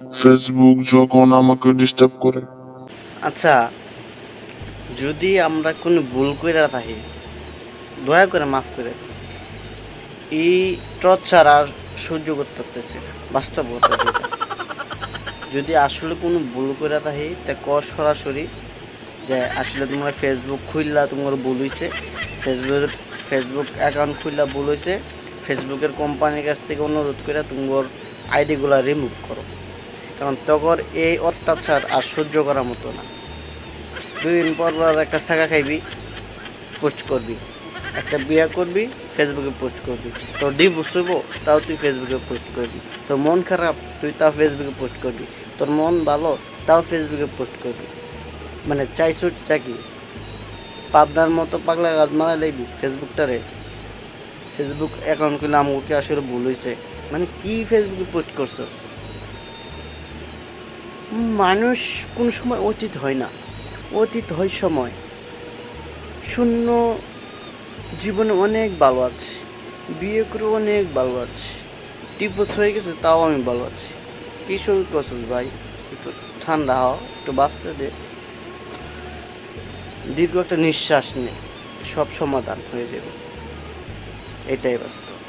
Facebook যখন আমাকে disturb করে। আচ্ছা যদি আমরা কোনো ভুল করে থাকি, দয়া করে মাফ করে এই টর্চার আর সহ্য করতে পারতেছি বাস্তবতা যদি আসলে কোনো ভুল করে থাকি, তা ক সরাসরি যে আসলে তোমরা ফেসবুক খুললা তোমার ভুল হয়েছে ফেসবুক ফেসবুক অ্যাকাউন্ট খুললা ভুল হয়েছে ফেসবুকের কোম্পানির কাছ থেকে অনুরোধ করে তোমার আইডিগুলো রিমুভ করো। কারণ তখন এই অত্যাচার আর সহ্য করার মতো না। দুই দিন পর পর একটা ছাগা খাইবি পোস্ট করবি। একটা বিয়ে করবি ফেসবুকে পোস্ট করবি। তোর ডিভোর্স হইব, তাও তুই ফেসবুকে পোস্ট করবি। তোর মন খারাপ, তুই তাও ফেসবুকে পোস্ট করবি। তোর মন ভালো, তাও ফেসবুকে পোস্ট করবি। মানে চাইছুট চাকি পাবনার মতো পাগলা গাছ মারা লাগবি ফেসবুকটারে ফেসবুক অ্যাকাউন্ট করলে আমাকে আসলে ভুল হয়েছে মানে কি ফেসবুকে পোস্ট করছস? মানুষ কোন সময় অতীত হয় না। অতীত হয় সময়। শূন্য জীবনে অনেক ভালো আছে। বিয়ে করে অনেক ভালো আছে। ডিভোর্স হয়ে গেছে, তাও আমি ভালো আছি। কি শুরু করছিস ভাই? একটু ঠান্ডা হও, একটু বাঁচতে দে। দীর্ঘ একটা নিঃশ্বাস নে, সব সমাধান হয়ে যাবে। এটাই বাস্তব।